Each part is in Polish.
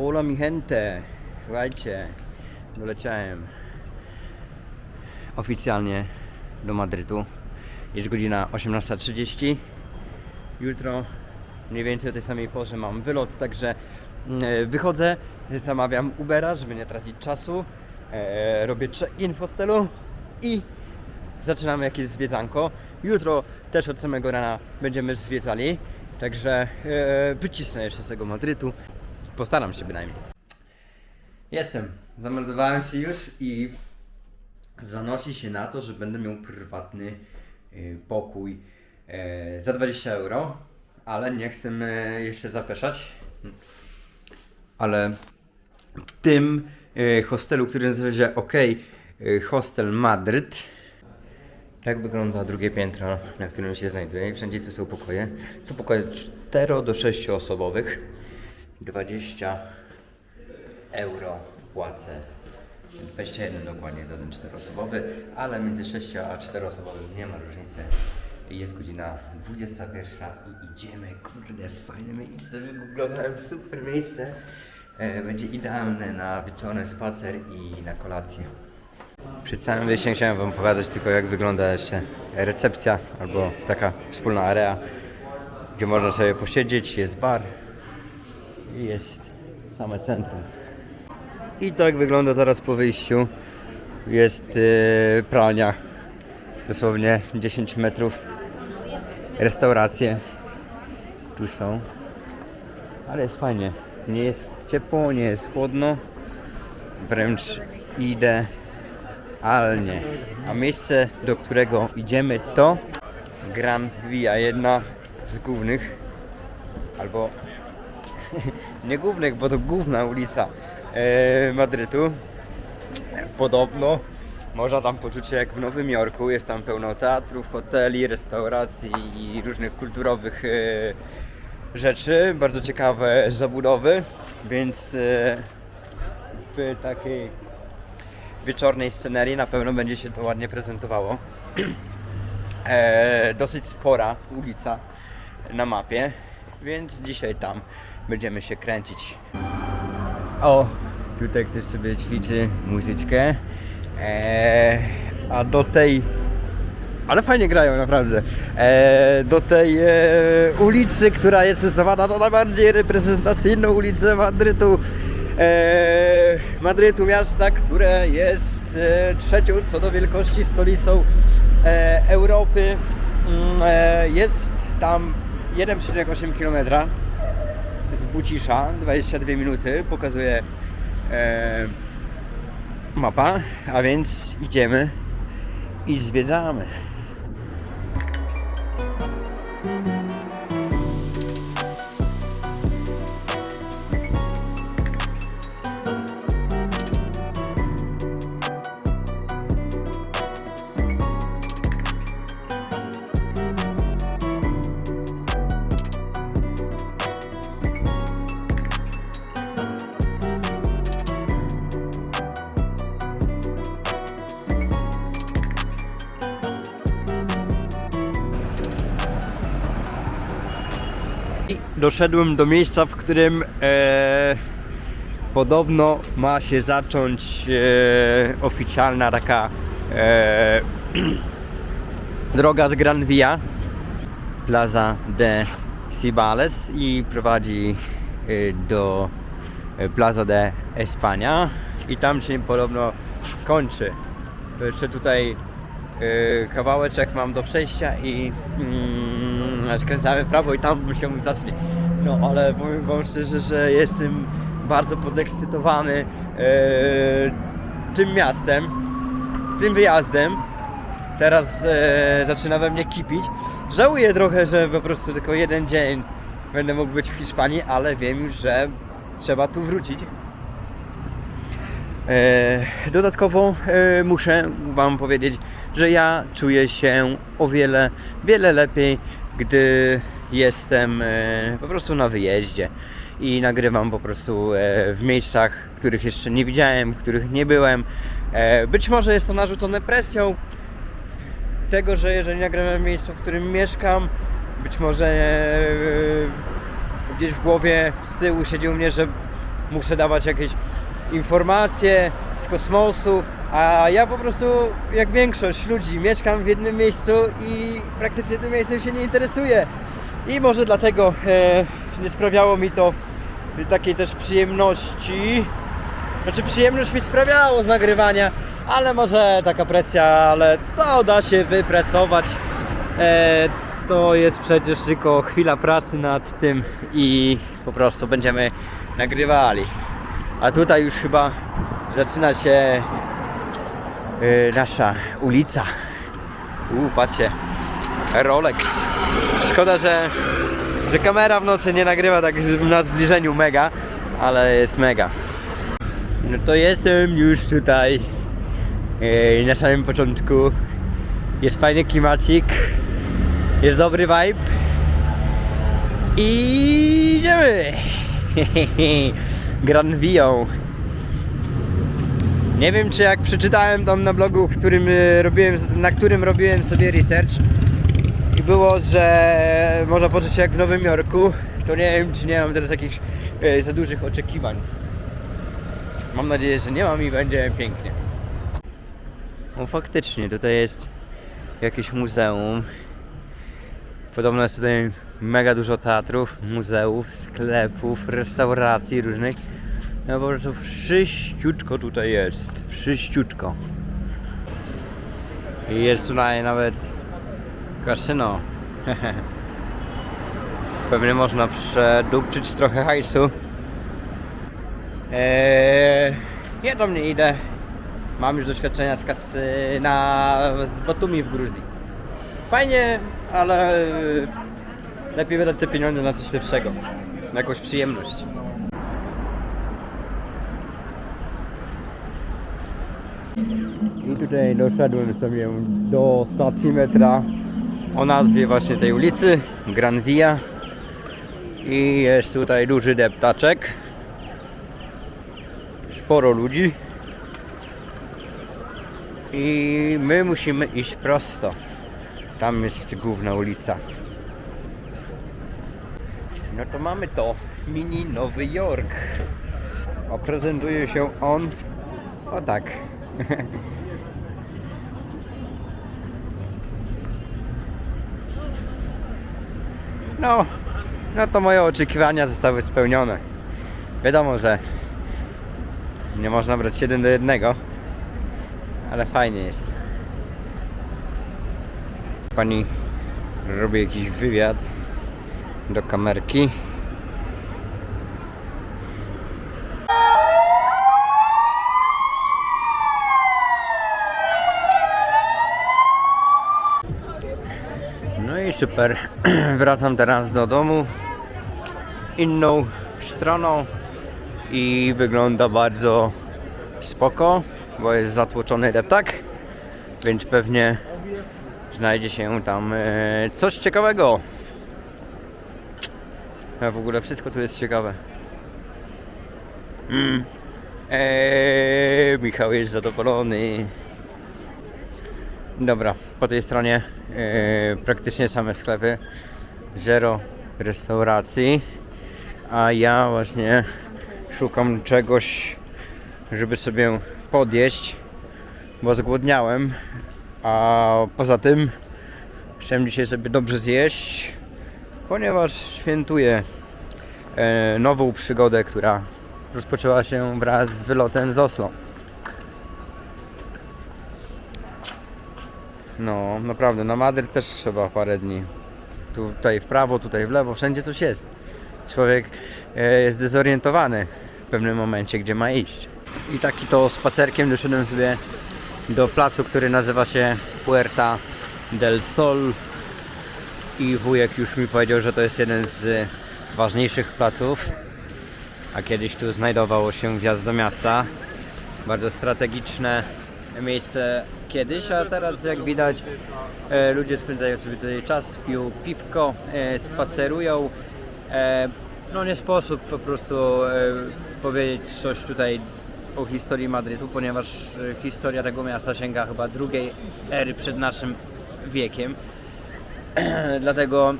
Hola mi gente, słuchajcie, doleciałem oficjalnie do Madrytu. Jest godzina 18.30. Jutro mniej więcej o tej samej porze mam wylot, także mm, wychodzę, zamawiam Ubera, żeby nie tracić czasu. E, robię check-in w hostelu i zaczynamy jakieś zwiedzanko. Jutro też od samego rana będziemy zwiedzali, także e, wycisnę jeszcze z tego Madrytu. Postaram się bynajmniej. Jestem. Zameldowałem się już i zanosi się na to, że będę miał prywatny y, pokój e, za 20 euro, ale nie chcę e, jeszcze zapeszać. Ale w tym e, hostelu, który nazywa się OK Hostel Madryt, tak wygląda drugie piętro, na którym się znajduję. Wszędzie tu są pokoje. Są pokoje 4 do 6 osobowych. 20 euro płacę. 21 dokładnie za ten 4-osobowy, ale między 6 a 4-osobowym nie ma różnicy. Jest godzina 21 i idziemy. Kurde, fajne miejsce, wygooglowałem super miejsce. E, Będzie idealne na wieczorny spacer i na kolację. Przed całym wyjściem chciałem Wam pokazać tylko jak wygląda jeszcze recepcja albo taka wspólna area, gdzie można sobie posiedzieć, jest bar i jest same centrum. I tak wygląda zaraz po wyjściu. Jest yy, pralnia, dosłownie 10 metrów. Restauracje tu są, ale jest fajnie. Nie jest ciepło, nie jest chłodno, wręcz idealnie. A miejsce, do którego idziemy to Gran Via, jedna z głównych, albo nie głównych, bo to główna ulica e, Madrytu. Podobno można tam poczuć się jak w Nowym Jorku. Jest tam pełno teatrów, hoteli, restauracji i różnych kulturowych e, rzeczy. Bardzo ciekawe zabudowy, więc e, w takiej wieczornej scenerii na pewno będzie się to ładnie prezentowało. e, dosyć spora ulica na mapie, więc dzisiaj tam będziemy się kręcić. O, tutaj ktoś sobie ćwiczy muzyczkę. E, a do tej. Ale fajnie grają, naprawdę. E, do tej e, ulicy, która jest uznawana za najbardziej reprezentacyjną ulicę Madrytu. E, Madrytu, miasta, które jest e, trzecią co do wielkości stolicą e, Europy. E, jest tam 1,8 km z Bucisza, 22 minuty, pokazuje e, mapa, a więc idziemy i zwiedzamy. Doszedłem do miejsca, w którym e, podobno ma się zacząć e, oficjalna taka e, droga z Gran Via, Plaza de Cibales i prowadzi e, do e, Plaza de España i tam się podobno kończy. Jeszcze tutaj e, kawałeczek mam do przejścia i mm, skręcamy w prawo i tam się zacznie. No ale powiem wam szczerze, że jestem bardzo podekscytowany e, tym miastem, tym wyjazdem. Teraz e, zaczyna we mnie kipić. Żałuję trochę, że po prostu tylko jeden dzień będę mógł być w Hiszpanii, ale wiem już, że trzeba tu wrócić. E, Dodatkowo muszę Wam powiedzieć, że ja czuję się o wiele, wiele lepiej, gdy jestem e, po prostu na wyjeździe i nagrywam po prostu e, w miejscach, których jeszcze nie widziałem, których nie byłem. E, Być może jest to narzucone presją tego, że jeżeli nagrywam w miejscu, w którym mieszkam, być może gdzieś w głowie z tyłu siedzi u mnie, że muszę dawać jakieś informacje z kosmosu, a ja po prostu, jak większość ludzi, mieszkam w jednym miejscu i praktycznie tym miejscem się nie interesuję. I może dlatego e, nie sprawiało mi to takiej też przyjemności. Znaczy przyjemność mi sprawiało z nagrywania, ale może taka presja, ale to da się wypracować. E, to jest przecież tylko chwila pracy nad tym i po prostu będziemy nagrywali. A tutaj już chyba zaczyna się y, nasza ulica. U, patrzcie, Rolex. Szkoda, że, że kamera w nocy nie nagrywa tak na zbliżeniu mega, ale jest mega. No to jestem już tutaj y, na samym początku. Jest fajny klimacik, jest dobry vibe i idziemy. Gran Vio. Nie wiem czy jak przeczytałem tam na blogu, którym e, robiłem, na którym robiłem sobie research i było, że można poczuć się jak w Nowym Jorku, to nie wiem czy nie mam teraz jakichś e, za dużych oczekiwań. Mam nadzieję, że nie mam i będzie pięknie. No faktycznie, tutaj jest jakieś muzeum. Podobno jest tutaj mega dużo teatrów, muzeów, sklepów, restauracji różnych. No po prostu wszyściutko tutaj jest. Wszyściutko. I jest tutaj nawet kasyno. Pewnie można przedupczyć trochę hajsu. Eee, ja tam nie idę. Mam już doświadczenia z kasyna z Batumi w Gruzji. Fajnie, ale lepiej wydać te pieniądze na coś lepszego. Na jakąś przyjemność. I tutaj doszedłem sobie do stacji metra o nazwie właśnie tej ulicy Gran Via. I jest tutaj duży deptaczek. Sporo ludzi. I my musimy iść prosto. Tam jest główna ulica. No to mamy to. Mini Nowy Jork. A prezentuje się on o tak. No, no to moje oczekiwania zostały spełnione. Wiadomo, że nie można brać jeden do jednego, ale fajnie jest. Pani robi jakiś wywiad do kamerki. No i super. Wracam teraz do domu inną stroną i wygląda bardzo spoko, bo jest zatłoczony deptak, więc pewnie znajdzie się tam e, coś ciekawego. A w ogóle wszystko tu jest ciekawe. Mm. Eee, Michał jest zadowolony. Dobra, po tej stronie e, praktycznie same sklepy. Zero restauracji. A ja właśnie szukam czegoś, żeby sobie podjeść, bo zgłodniałem. A poza tym chciałem dzisiaj sobie dobrze zjeść, ponieważ świętuję e, nową przygodę, która rozpoczęła się wraz z wylotem z Oslo. No, naprawdę, na Madryt też trzeba parę dni. Tutaj w prawo, tutaj w lewo, wszędzie coś jest. Człowiek e, jest dezorientowany w pewnym momencie, gdzie ma iść. I taki to spacerkiem doszedłem sobie do placu, który nazywa się Puerta del Sol. I wujek już mi powiedział, że to jest jeden z ważniejszych placów. A kiedyś tu znajdowało się wjazd do miasta. Bardzo strategiczne miejsce kiedyś, a teraz jak widać e, ludzie spędzają sobie tutaj czas, piją piwko, e, spacerują. E, no nie sposób po prostu powiedzieć coś tutaj o historii Madrytu, ponieważ historia tego miasta sięga chyba drugiej ery przed naszym wiekiem. Dlatego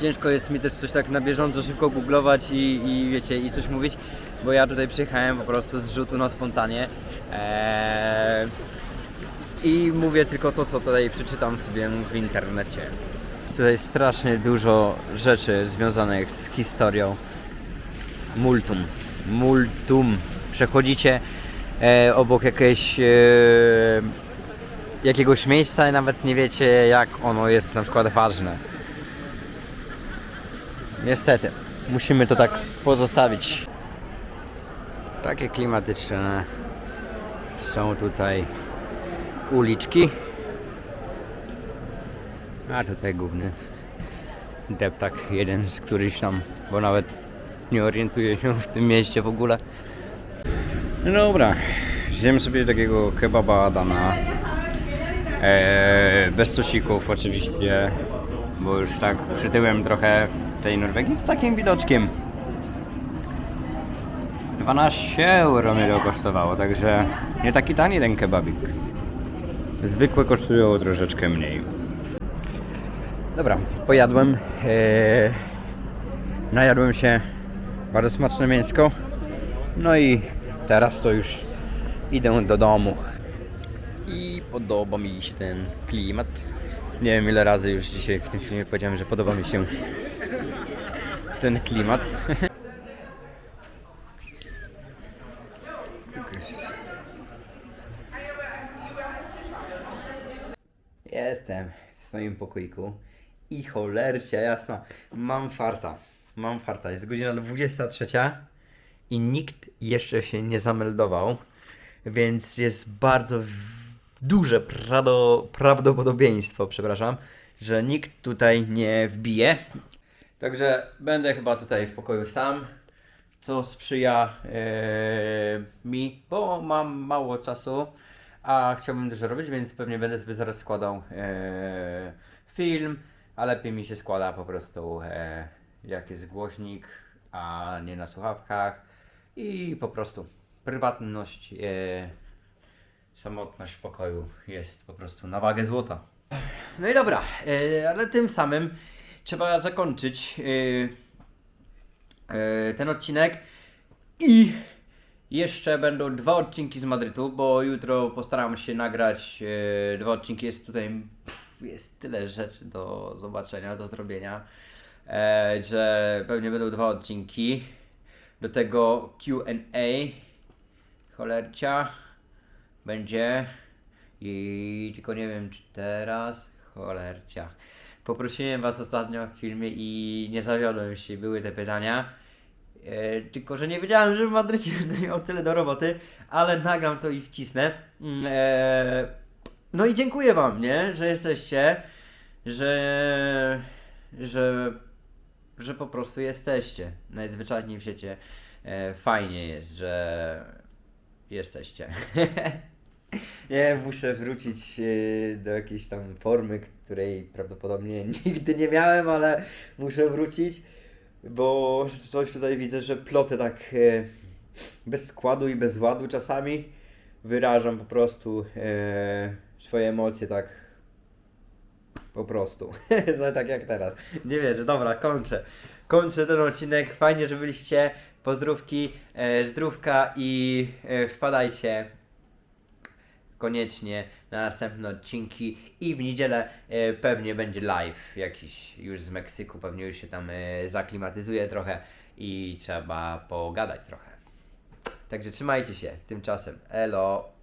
ciężko jest mi też coś tak na bieżąco szybko googlować i, i wiecie, i coś mówić, bo ja tutaj przyjechałem po prostu z rzutu na spontanie. Eee, I mówię tylko to, co tutaj przeczytam sobie w internecie. Jest tutaj strasznie dużo rzeczy związanych z historią. Multum. Multum. Przechodzicie e, obok jakiejś, e, jakiegoś miejsca i nawet nie wiecie, jak ono jest na przykład ważne. Niestety, musimy to tak pozostawić. Takie klimatyczne są tutaj uliczki. A tutaj główny deptak, jeden z któryś tam, bo nawet nie orientuję się w tym mieście w ogóle. No dobra, zjemy sobie takiego kebaba Adana. Eee, bez sosików oczywiście, bo już tak przytyłem trochę tej Norwegii z takim widoczkiem. 12 euro mnie to kosztowało, także nie taki tani ten kebabik. Zwykłe kosztują troszeczkę mniej. Dobra, pojadłem. Eee, najadłem się bardzo smaczne mięsko. No i teraz to już idę do domu. I podoba mi się ten klimat. Nie wiem ile razy już dzisiaj w tym filmie powiedziałem, że podoba mi się ten klimat. Jestem w swoim pokoiku i cholercia jasna, mam farta. Mam farta. Jest godzina 23 i nikt jeszcze się nie zameldował, więc jest bardzo duże prado, prawdopodobieństwo, przepraszam, że nikt tutaj nie wbije. Także będę chyba tutaj w pokoju sam, co sprzyja e, mi, bo mam mało czasu, a chciałbym dużo robić, więc pewnie będę sobie zaraz składał e, film, a lepiej mi się składa po prostu e, jak jest głośnik, a nie na słuchawkach i po prostu prywatność, e, samotność w pokoju jest po prostu na wagę złota. No i dobra, e, ale tym samym trzeba zakończyć e, e, ten odcinek i jeszcze będą dwa odcinki z Madrytu, bo jutro postaram się nagrać e, dwa odcinki. Jest tutaj pff, jest tyle rzeczy do zobaczenia, do zrobienia, e, że pewnie będą dwa odcinki. Do tego Q&A cholercia będzie i tylko nie wiem czy teraz cholercia. Poprosiłem was ostatnio w filmie i nie zawiodłem się, były te pytania. E, tylko, że nie wiedziałem, że w Madrycie będę miał tyle do roboty, ale nagram to i wcisnę. Mm, E, no i dziękuję wam, nie, że jesteście, że, że, że po prostu jesteście. Najzwyczajniej w świecie. E, fajnie jest, że jesteście. Nie, muszę wrócić do jakiejś tam formy, której prawdopodobnie nigdy nie miałem, ale muszę wrócić, bo coś tutaj widzę, że plotę tak e, bez składu i bez ładu czasami wyrażam po prostu e, swoje emocje tak po prostu. no tak jak teraz. Nie wierzę, dobra, kończę. Kończę ten odcinek. Fajnie, że byliście. Pozdrówki, e, zdrówka i wpadajcie koniecznie na następne odcinki i w niedzielę e, pewnie będzie live jakiś już z Meksyku, pewnie już się tam e, zaklimatyzuje trochę i trzeba pogadać trochę. Także trzymajcie się tymczasem. Elo.